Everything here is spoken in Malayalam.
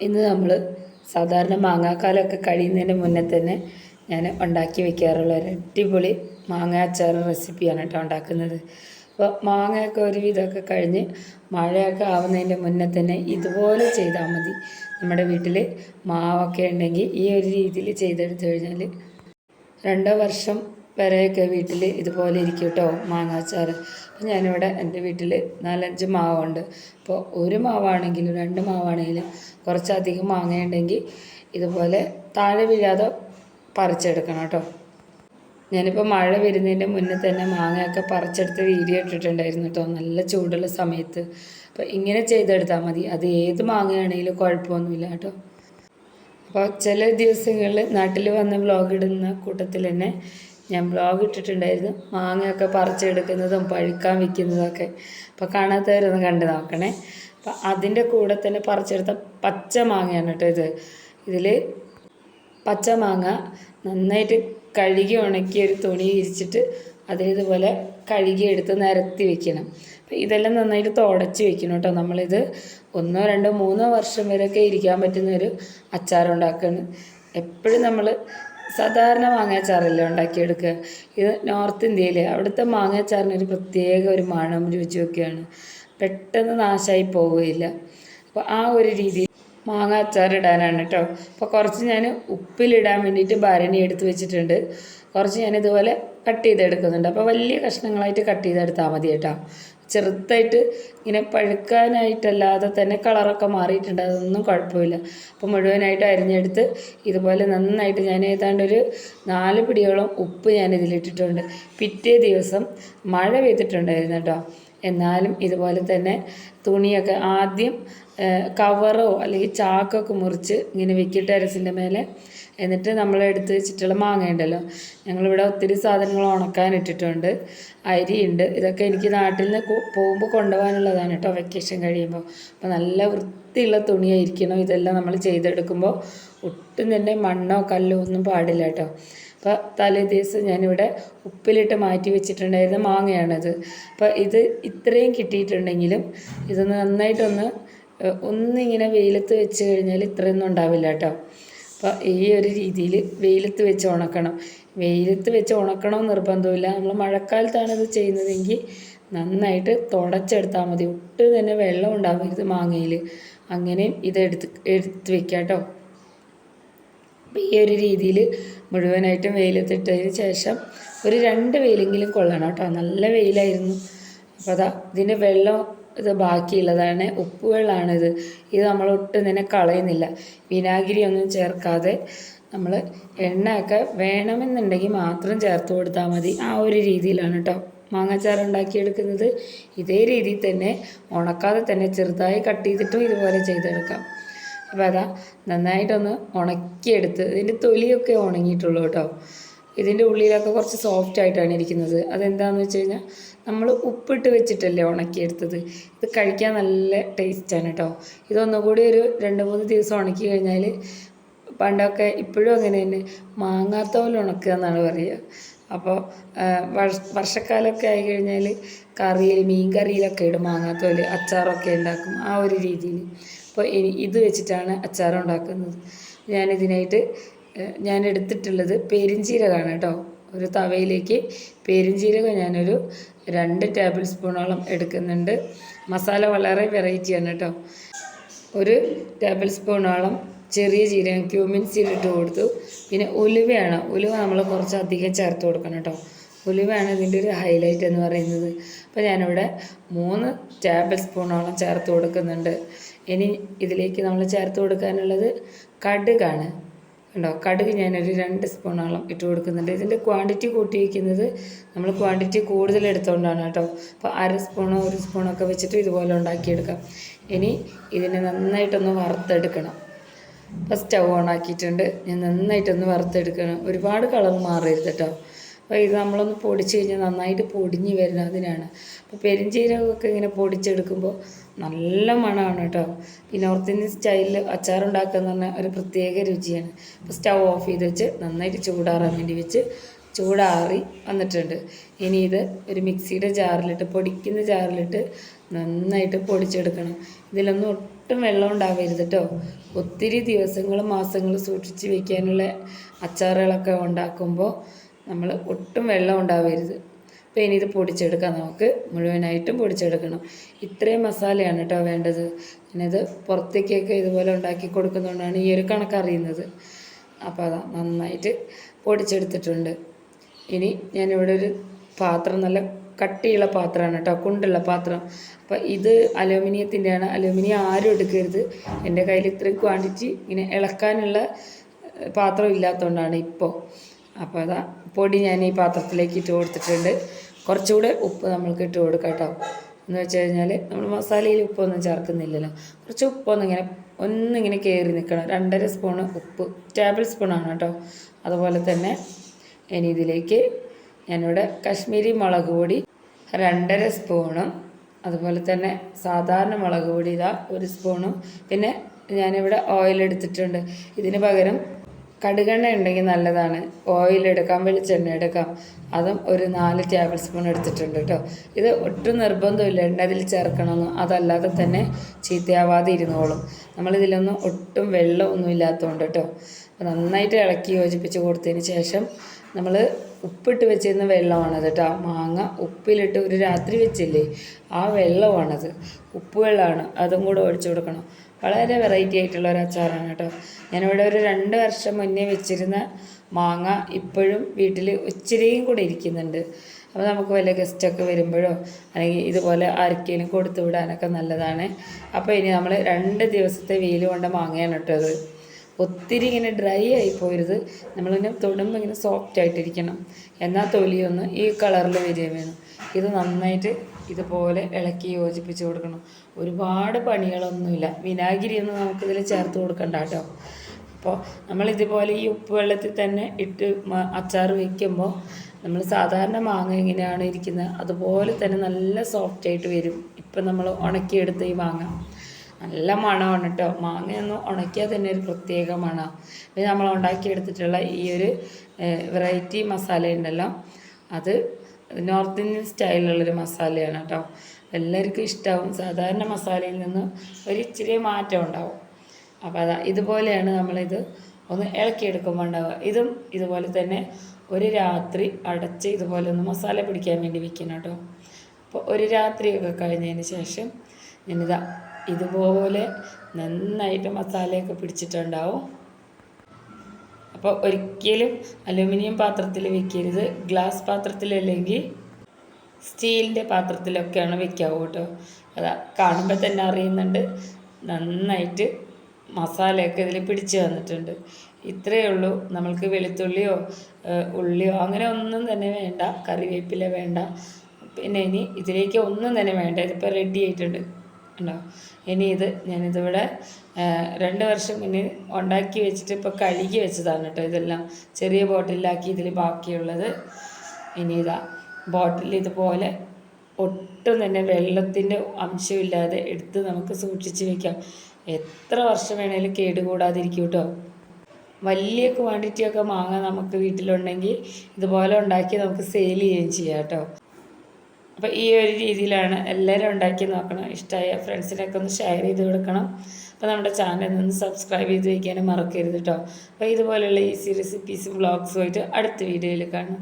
ഇന്ന് നമ്മൾ സാധാരണ മാങ്ങാക്കാലമൊക്കെ കഴിയുന്നതിന് മുന്നേ തന്നെ ഞാൻ ഉണ്ടാക്കി വെക്കാറുള്ള ഒരു അടിപൊളി മാങ്ങ അച്ചാർ റെസിപ്പിയാണ് കേട്ടോ ഉണ്ടാക്കുന്നത്. അപ്പോൾ മാങ്ങയൊക്കെ ഒരുവിധമൊക്കെ കഴിഞ്ഞ് മഴയൊക്കെ ആവുന്നതിന്റെ മുന്നേ തന്നെ ഇതുപോലെ ചെയ്താൽ മതി. നമ്മുടെ വീട്ടിൽ മാവൊക്കെ ഉണ്ടെങ്കിൽ ഈ ഒരു രീതിയിൽ ചെയ്തെടുത്തു കഴിഞ്ഞാൽ രണ്ടോ വർഷം വരെയൊക്കെ വീട്ടിൽ ഇതുപോലെ ഇരിക്കും കേട്ടോ മാങ്ങാച്ചാർ അപ്പം ഞാനിവിടെ എന്റെ വീട്ടിൽ നാലഞ്ച് മാവുണ്ട്. അപ്പോൾ ഒരു മാവാണെങ്കിലും രണ്ട് മാവാണെങ്കിലും കുറച്ചധികം മാങ്ങയുണ്ടെങ്കിൽ ഇതുപോലെ താഴെ വീഴാതെ പറിച്ചെടുക്കണം കേട്ടോ ഞാനിപ്പോൾ മഴ വരുന്നതിന്റെ മുന്നേ തന്നെ മാങ്ങയൊക്കെ പറിച്ചെടുത്ത് വീഡിയോ ഇട്ടിട്ടുണ്ടായിരുന്നു കേട്ടോ നല്ല ചൂടുള്ള സമയത്ത്. അപ്പോൾ ഇങ്ങനെ ചെയ്തെടുത്താൽ മതി. അത് ഏത് മാങ്ങയാണെങ്കിലും കുഴപ്പമൊന്നുമില്ല കേട്ടോ അപ്പോൾ ചില ദിവസങ്ങളിൽ നാട്ടിൽ വന്ന് വ്ളോഗ് ഇടുന്ന കൂട്ടത്തിൽ തന്നെ ഞാൻ ബ്ലോഗ് ഇട്ടിട്ടുണ്ടായിരുന്നു. മാങ്ങയൊക്കെ പറിച്ചെടുക്കുന്നതും പഴുക്കാൻ വിൽക്കുന്നതൊക്കെ. അപ്പോൾ കാണാത്തവരൊന്ന് കണ്ടു നോക്കണേ. അപ്പം അതിന്റെ കൂടെ തന്നെ പറിച്ചെടുത്ത പച്ച മാങ്ങയാണ് കേട്ടോ ഇത്. ഇതിൽ പച്ച മാങ്ങ നന്നായിട്ട് കഴുകി ഉണക്കി ഒരു തുണി വിരിച്ചിട്ട് അതിലിതുപോലെ കഴുകി എടുത്ത് നിരത്തി വെക്കണം. അപ്പം ഇതെല്ലാം നന്നായിട്ട് തുടച്ച് വെക്കണം കേട്ടോ. നമ്മളിത് ഒന്നോ രണ്ടോ മൂന്നോ വർഷം വരെയൊക്കെ ഇരിക്കാൻ പറ്റുന്ന ഒരു അച്ചാറുണ്ടാക്കുകയാണ് എപ്പോഴും നമ്മൾ സാധാരണ മാങ്ങാച്ചാറല്ലേ ഉണ്ടാക്കിയെടുക്കുക? ഇത് നോർത്ത് ഇന്ത്യയിൽ അവിടുത്തെ മാങ്ങാച്ചാറിന് ഒരു പ്രത്യേക ഒരു മണം രുചിയൊക്കെയാണ് പെട്ടെന്ന് നാശമായി പോവുകയില്ല. അപ്പോൾ ആ ഒരു രീതിയിൽ മാങ്ങാച്ചാർ ഇടാനാണ് കേട്ടോ അപ്പോൾ കുറച്ച് ഞാൻ ഉപ്പിലിടാൻ വേണ്ടിയിട്ട് ഭരണി എടുത്ത് വെച്ചിട്ടുണ്ട്. കുറച്ച് ഞാൻ ഇതുപോലെ കട്ട് ചെയ്തെടുക്കുന്നുണ്ട്. അപ്പോൾ വലിയ കഷ്ണങ്ങളായിട്ട് കട്ട് ചെയ്തെടുത്താൽ മതി കേട്ടോ. ചെറുതായിട്ട് ഇങ്ങനെ പഴുക്കാനായിട്ടല്ലാതെ തന്നെ കളറൊക്കെ മാറിയിട്ടുണ്ട്. അതൊന്നും കുഴപ്പമില്ല. അപ്പോൾ മുഴുവനായിട്ട് അരിഞ്ഞെടുത്ത് ഇതുപോലെ നന്നായിട്ട് ഞാൻ ഏതാണ്ട് ഒരു നാല് പിടിയോളം ഉപ്പ് ഞാൻ ഇതിലിട്ടിട്ടുണ്ട്. പിറ്റേ ദിവസം മഴ പെയ്തിട്ടുണ്ടായിരുന്നു കേട്ടോ. എന്നാലും ഇതുപോലെ തന്നെ തുണിയൊക്കെ ആദ്യം കവറോ അല്ലെങ്കിൽ ചാക്കൊക്കെ മുറിച്ച് ഇങ്ങനെ വെക്കി ടെറസിന്റെ മേലെ എന്നിട്ട് നമ്മൾ എടുത്ത് വെച്ചിട്ടുള്ള മാങ്ങ ഉണ്ടല്ലോ. ഞങ്ങളിവിടെ ഒത്തിരി സാധനങ്ങൾ ഉണക്കാൻ ഇട്ടിട്ടുണ്ട്. അരിയുണ്ട് ഇതൊക്കെ എനിക്ക് നാട്ടിൽ നിന്ന് പോകുമ്പോൾ കൊണ്ടുപോകാനുള്ളതാണ് കേട്ടോ വെക്കേഷൻ കഴിയുമ്പോൾ. അപ്പോൾ നല്ല വൃത്തിയുള്ള തുണിയായിരിക്കണം ഇതെല്ലാം നമ്മൾ ചെയ്തെടുക്കുമ്പോൾ. ഒട്ടും തന്നെ മണ്ണോ കല്ലോ ഒന്നും പാടില്ല കേട്ടോ. അപ്പോൾ തലേ ദിവസം ഞാനിവിടെ ഉപ്പിലിട്ട് മാറ്റി വെച്ചിട്ടുണ്ടായിരുന്ന മാങ്ങയാണത്. അപ്പോൾ ഇത് ഇത്രയും കിട്ടിയിട്ടുണ്ടെങ്കിലും ഇതൊന്ന് നന്നായിട്ടൊന്ന് ഒന്നിങ്ങനെ വെയിലത്ത് വെച്ച് കഴിഞ്ഞാൽ ഇത്രയൊന്നും ഉണ്ടാവില്ല കേട്ടോ. അപ്പോൾ ഈ ഒരു രീതിയിൽ വെയിലത്ത് വെച്ച് ഉണക്കണം. വെയിലത്ത് വെച്ച് ഉണക്കണം നിർബന്ധമില്ല നമ്മൾ മഴക്കാലത്താണ് ഇത് ചെയ്യുന്നതെങ്കിൽ നന്നായിട്ട് തുടച്ചെടുത്താൽ മതി. ഒട്ടും തന്നെ വെള്ളം ഉണ്ടാവരുത് മാങ്ങയിൽ. അങ്ങനെയും ഇത് എടുത്ത് എടുത്ത് വെക്കാം കേട്ടോ. അപ്പോൾ ഈ ഒരു രീതിയിൽ മുഴുവനായിട്ടും വെയിലത്തിട്ടതിന് ശേഷം ഒരു രണ്ട് വെയിലെങ്കിലും കൊള്ളണം കേട്ടോ. നല്ല വെയിലായിരുന്നു. അപ്പോൾ അതാ ഇതിന്റെ വെള്ളം ഇത് ബാക്കിയുള്ളതാണ്. ഉപ്പ് വെള്ളമാണിത് ഇത് നമ്മൾ ഒട്ടും തന്നെ കളയുന്നില്ല. വിനാഗിരി ഒന്നും ചേർക്കാതെ നമ്മൾ എണ്ണയൊക്കെ വേണമെന്നുണ്ടെങ്കിൽ മാത്രം ചേർത്ത് കൊടുത്താൽ മതി. ആ ഒരു രീതിയിലാണ് കേട്ടോ. മാങ്ങാച്ചാർ ഉണ്ടാക്കിയെടുക്കുന്നത്. ഇതേ രീതിയിൽ തന്നെ ഉണക്കാതെ തന്നെ ചെറുതായി കട്ട് ചെയ്തിട്ടും ഇതുപോലെ ചെയ്തെടുക്കാം. അതാ നന്നായിട്ടൊന്ന് ഉണക്കിയെടുത്ത് ഇതിന്റെ തൊലിയൊക്കെ ഉണങ്ങിയിട്ടുള്ളൂ കേട്ടോ. ഇതിന്റെ ഉള്ളിലൊക്കെ കുറച്ച് സോഫ്റ്റ് ആയിട്ടാണ് ഇരിക്കുന്നത്. അതെന്താണെന്ന് വെച്ച് കഴിഞ്ഞാൽ നമ്മൾ ഉപ്പിട്ട് വെച്ചിട്ടല്ലേ ഉണക്കിയെടുത്തത്. ഇത് കഴിക്കാൻ നല്ല ടേസ്റ്റാണ് കേട്ടോ. ഇതൊന്നുകൂടി ഒരു രണ്ട് മൂന്ന് ദിവസം ഉണക്കി കഴിഞ്ഞാൽ പണ്ടൊക്കെ ഇപ്പോഴും അങ്ങനെ തന്നെ മാങ്ങാത്തോൽ ഉണക്കുക എന്നാണ് പറയുക. അപ്പോൾ വർഷക്കാലമൊക്കെ ആയി കഴിഞ്ഞാൽ കറിയിൽ മീൻ കറിയിലൊക്കെ ഇടും മാങ്ങാത്തോൽ അച്ചാറൊക്കെ ഉണ്ടാക്കും ആ ഒരു രീതിയിൽ അപ്പോൾ ഇത് വെച്ചിട്ടാണ് അച്ചാർ ഉണ്ടാക്കുന്നത്. ഞാനിതിനായിട്ട് ഞാൻ എടുത്തിട്ടുള്ളത് പെരിഞ്ചീരകമാണ് കേട്ടോ. ഒരു തവയിലേക്ക് പെരിഞ്ചീരകം ഞാനൊരു രണ്ട് ടേബിൾ സ്പൂണോളം എടുക്കുന്നുണ്ട്. മസാല വളരെ വെറൈറ്റിയാണ് കേട്ടോ. ഒരു ടേബിൾ സ്പൂണോളം ചെറിയ ജീരകം ക്യൂമിൻ സീഡ് ഇട്ട് കൊടുത്തു. പിന്നെ ഉലുവയാണ്. ഉലുവ നമ്മൾ കുറച്ച് അധികം ചേർത്ത് കൊടുക്കണം കേട്ടോ. ഉലുവയാണ് ഇതിന്റെ ഒരു ഹൈലൈറ്റ് എന്ന് പറയുന്നത്. അപ്പോൾ ഞാനിവിടെ മൂന്ന് ടേബിൾ സ്പൂണോളം ചേർത്ത് കൊടുക്കുന്നുണ്ട്. ഇനി ഇതിലേക്ക് നമ്മൾ ചേർത്ത് കൊടുക്കാനുള്ളത് കടുകാണ്. ഉണ്ടോ കടുക് ഞാനൊരു രണ്ട് സ്പൂണോളം ഇട്ട് കൊടുക്കുന്നുണ്ട്. ഇതിന്റെ ക്വാണ്ടിറ്റി കൂട്ടി വയ്ക്കുന്നത് നമ്മൾ ക്വാണ്ടിറ്റി കൂടുതൽ എടുത്തുകൊണ്ടാണ് കേട്ടോ. അപ്പോൾ അര സ്പൂണോ ഒരു സ്പൂണോ ഒക്കെ വെച്ചിട്ട് ഇതുപോലെ ഉണ്ടാക്കിയെടുക്കാം. ഇനി ഇതിനെ നന്നായിട്ടൊന്ന് വറുത്തെടുക്കണം. അപ്പോൾ സ്റ്റൗ ഓൺ ആക്കിയിട്ടുണ്ട്. ഞാൻ നന്നായിട്ടൊന്ന് വറുത്തെടുക്കണം. ഒരുപാട് കളർ മാറരുത് കേട്ടോ. അപ്പോൾ ഇത് നമ്മളൊന്ന് പൊടിച്ച് കഴിഞ്ഞാൽ നന്നായിട്ട് പൊടിഞ്ഞ് വരണം അതിനാണ്. അപ്പോൾ പെരിഞ്ചീരകമൊക്കെ ഇങ്ങനെ പൊടിച്ചെടുക്കുമ്പോൾ നല്ല മണമാണ് കേട്ടോ. ഈ നോർത്ത് ഇന്ത്യൻ സ്റ്റൈലിൽ അച്ചാറുണ്ടാക്കുക എന്ന് പറഞ്ഞാൽ ഒരു പ്രത്യേക രുചിയാണ്. അപ്പോൾ സ്റ്റൗ ഓഫ് ചെയ്ത് വെച്ച് നന്നായിട്ട് ചൂടാറാൻ വേണ്ടി വെച്ച് ചൂടാറി വന്നിട്ടുണ്ട്. ഇനി ഇത് ഒരു മിക്സിയുടെ ജാറിലിട്ട് പൊടിക്കുന്ന ജാറിലിട്ട് നന്നായിട്ട് പൊടിച്ചെടുക്കണം. ഇതിലൊന്നും ഒട്ടും വെള്ളം ഉണ്ടാവരുത് കേട്ടോ. ഒത്തിരി ദിവസങ്ങളും മാസങ്ങളും സൂക്ഷിച്ച് വെക്കാനുള്ള അച്ചാറുകളൊക്കെ ഉണ്ടാക്കുമ്പോൾ നമ്മൾ ഒട്ടും വെള്ളം ഉണ്ടാവരുത്. അപ്പോൾ ഇനി ഇത് പൊടിച്ചെടുക്കാം. നമുക്ക് മുഴുവനായിട്ടും പൊടിച്ചെടുക്കണം. ഇത്രയും മസാലയാണ് കേട്ടോ വേണ്ടത്. ഇത് പുറത്തേക്കൊക്കെ ഇതുപോലെ ഉണ്ടാക്കി കൊടുക്കുന്നതുകൊണ്ടാണ് ഈ ഒരു കണക്കറിയുന്നത് അപ്പോൾ അതാ നന്നായിട്ട് പൊടിച്ചെടുത്തിട്ടുണ്ട്. ഇനി ഞാനിവിടെ ഒരു പാത്രം നല്ല കട്ടിയുള്ള പാത്രമാണ് കേട്ടോ കുണ്ടുള്ള പാത്രം. അപ്പോൾ ഇത് അലൂമിനിയത്തിന്റെയാണ്. അലൂമിനിയം ആരും എടുക്കരുത്. എന്റെ കയ്യിൽ ഇത്രയും ക്വാണ്ടിറ്റി ഇങ്ങനെ ഇളക്കാനുള്ള പാത്രം ഇല്ലാത്തതുകൊണ്ടാണ് ഇപ്പോൾ. അപ്പോൾ അതാ പൊടി ഞാൻ ഈ പാത്രത്തിലേക്ക് ഇട്ട് കൊടുത്തിട്ടുണ്ട്. കുറച്ചുകൂടെ ഉപ്പ് നമ്മൾക്ക് ഇട്ട് കൊടുക്കാം കേട്ടോ. എന്ന് വെച്ച് കഴിഞ്ഞാൽ നമ്മൾ മസാലയിൽ ഉപ്പൊന്നും ചേർക്കുന്നില്ലല്ലോ. കുറച്ച് ഉപ്പൊന്നിങ്ങനെ ഒന്നിങ്ങനെ കയറി നിൽക്കണം. രണ്ടര സ്പൂണ് ഉപ്പ് ടേബിൾ സ്പൂണാണ് കേട്ടോ. അതുപോലെ തന്നെ ഇനി ഇതിലേക്ക് ഞാനിവിടെ കശ്മീരി മുളക് പൊടി രണ്ടര സ്പൂണും അതുപോലെ തന്നെ സാധാരണ മുളക് പൊടി ഇതാ ഒരു സ്പൂണും. പിന്നെ ഞാനിവിടെ ഓയിൽ എടുത്തിട്ടുണ്ട്. ഇതിന് പകരം കടുകെണ്ണ ഉണ്ടെങ്കിൽ നല്ലതാണ്. ഓയിൽ എടുക്കാം വെളിച്ചെണ്ണ എടുക്കാം. അതും ഒരു നാല് ടേബിൾ സ്പൂൺ എടുത്തിട്ടുണ്ട് കേട്ടോ ഇത് ഒട്ടും നിർബന്ധമില്ല. എണ്ണ ഇതിൽ ചേർക്കണമെന്ന് അതല്ലാതെ തന്നെ ചീത്തയാവാതെ ഇരുന്നോളും. നമ്മളിതിലൊന്നും ഒട്ടും വെള്ളമൊന്നും ഇല്ലാത്തതുകൊണ്ട് കേട്ടോ അപ്പോൾ നന്നായിട്ട് ഇളക്കി യോജിപ്പിച്ച് കൊടുത്തതിന് ശേഷം നമ്മൾ ഉപ്പിട്ട് വെച്ചിരുന്ന വെള്ളമാണത് കേട്ടോ മാങ്ങ ഉപ്പിലിട്ട് ഒരു രാത്രി വെച്ചില്ലേ? ആ വെള്ളമാണത്. ഉപ്പ് വെള്ളമാണ് അതും കൂടെ ഒഴിച്ചു കൊടുക്കണം. വളരെ വെറൈറ്റി ആയിട്ടുള്ള ഒരു അച്ചാറാണ് കേട്ടോ. ഞാനിവിടെ ഒരു രണ്ട് വർഷം മുന്നേ വെച്ചിരുന്ന മാങ്ങ ഇപ്പോഴും വീട്ടിൽ ഇച്ചിരിയും കൂടെ ഇരിക്കുന്നുണ്ട്. അപ്പോൾ നമുക്ക് വല്ല ഗസ്റ്റൊക്കെ വരുമ്പോഴോ അല്ലെങ്കിൽ ഇതുപോലെ ആർക്കെങ്കിലും കൊടുത്തു വിടാനൊക്കെ നല്ലതാണ്. അപ്പോൾ ഇനി നമ്മൾ രണ്ട് ദിവസത്തെ വെയിൽ കൊണ്ട മാങ്ങയാണ് കേട്ടോ അത്. ഒത്തിരി ഇങ്ങനെ ഡ്രൈ ആയി പോരുത്. നമ്മളിങ്ങനെ തൊടുമ്പോൾ ഇങ്ങനെ സോഫ്റ്റ് ആയിട്ടിരിക്കണം. എന്നാൽ തൊലിയൊന്ന് ഈ കളറിൽ വരികയും വേണം. ഇത് നന്നായിട്ട് ഇതുപോലെ ഇളക്കി യോജിപ്പിച്ച് കൊടുക്കണം. ഒരുപാട് പണികളൊന്നുമില്ല. വിനാഗിരിയൊന്നും നമുക്കിതിൽ ചേർത്ത് കൊടുക്കണ്ട കേട്ടോ. അപ്പോൾ നമ്മളിതുപോലെ ഈ ഉപ്പ് വെള്ളത്തിൽ തന്നെ ഇട്ട് അച്ചാർ വയ്ക്കുമ്പോൾ നമ്മൾ സാധാരണ മാങ്ങ എങ്ങനെയാണ് ഇരിക്കുന്നത്. അതുപോലെ തന്നെ നല്ല സോഫ്റ്റ് ആയിട്ട് വരും. ഇപ്പം നമ്മൾ ഉണക്കിയെടുത്ത ഈ മാങ്ങ. നല്ല മണമാണ് കേട്ടോ. മാങ്ങയൊന്നും ഉണക്കിയാൽ തന്നെ ഒരു പ്രത്യേക മണമാണ്. നമ്മൾ ഉണ്ടാക്കിയെടുത്തിട്ടുള്ള ഈ ഒരു വെറൈറ്റി മസാല ഉണ്ടല്ലോ. അത് നോർത്ത് ഇന്ത്യൻ സ്റ്റൈലിലുള്ളൊരു മസാലയാണ് കേട്ടോ. എല്ലാവർക്കും ഇഷ്ടമാവും സാധാരണ മസാലയിൽ നിന്ന് ഒരു ഇച്ചിരി മാറ്റം ഉണ്ടാവും. അപ്പോൾ അതാ ഇതുപോലെയാണ് നമ്മളിത് ഒന്ന് ഇളക്കിയെടുക്കുമ്പോൾ ഉണ്ടാവുക. ഇതും ഇതുപോലെ തന്നെ ഒരു രാത്രി അടച്ച് ഇതുപോലെ ഒന്ന് മസാല പിടിക്കാൻ വേണ്ടി വെക്കണം കേട്ടോ. അപ്പോൾ ഒരു രാത്രിയൊക്കെ കഴിഞ്ഞതിന് ശേഷം ഞാനിതാ ഇതുപോലെ നന്നായിട്ട് മസാലയൊക്കെ പിടിച്ചിട്ടുണ്ടാവും. അപ്പോൾ ഒരിക്കലും അലുമിനിയം പാത്രത്തിൽ വെക്കരുത്. ഗ്ലാസ് പാത്രത്തിലല്ലെങ്കിൽ സ്റ്റീലിന്റെ പാത്രത്തിലൊക്കെയാണ് വെക്കാവൂ കേട്ടോ. അതാ കാണുമ്പോൾ തന്നെ അറിയുന്നുണ്ട്. നന്നായിട്ട് മസാലയൊക്കെ ഇതിൽ പിടിച്ച് വന്നിട്ടുണ്ട്. ഇത്രയേ ഉള്ളൂ. നമ്മൾക്ക് വെളുത്തുള്ളിയോ ഉള്ളിയോ അങ്ങനെ ഒന്നും തന്നെ വേണ്ട. കറിവേപ്പില വേണ്ട. പിന്നെ ഇനി ഇതിലേക്ക് ഒന്നും തന്നെ വേണ്ട. ഇതിപ്പോൾ റെഡി ആയിട്ടുണ്ട്. ഉണ്ടോ. ഇനി ഇത് ഞാനിതിവിടെ രണ്ട് വർഷം മുന്നേ ഉണ്ടാക്കി വെച്ചിട്ട് ഇപ്പോൾ കഴുകി വെച്ചതാണ് കേട്ടോ ഇതെല്ലാം. ചെറിയ ബോട്ടിലാക്കി ഇതിൽ ബാക്കിയുള്ളത്. ഇനി ഇതാ ബോട്ടിൽ ഇതുപോലെ ഒട്ടും തന്നെ വെള്ളത്തിന്റെ അംശമില്ലാതെ എടുത്ത് നമുക്ക് സൂക്ഷിച്ച് വെക്കാം. എത്ര വർഷം വേണേലും കേടുകൂടാതിരിക്കും കേട്ടോ വലിയ ക്വാണ്ടിറ്റിയൊക്കെ മാങ്ങ നമുക്ക് വീട്ടിലുണ്ടെങ്കിൽ ഇതുപോലെ ഉണ്ടാക്കി നമുക്ക് സെയിൽ ചെയ്യുകയും ചെയ്യാം കേട്ടോ അപ്പോൾ ഈ ഒരു രീതിയിലാണ് എല്ലാവരും ഉണ്ടാക്കി നോക്കണം. ഇഷ്ടമായ ഫ്രണ്ട്സിനൊക്കെ ഒന്ന് ഷെയർ ചെയ്ത് കൊടുക്കണം. അപ്പോൾ നമ്മുടെ ചാനൽ ഒന്ന് സബ്സ്ക്രൈബ് ചെയ്ത് വയ്ക്കാനും മറക്കരുത് കേട്ടോ അപ്പോൾ ഇതുപോലെയുള്ള ഈസി റെസിപ്പീസും വ്ളോഗ്സുമായിട്ട് അടുത്ത വീഡിയോയിൽ കാണാം.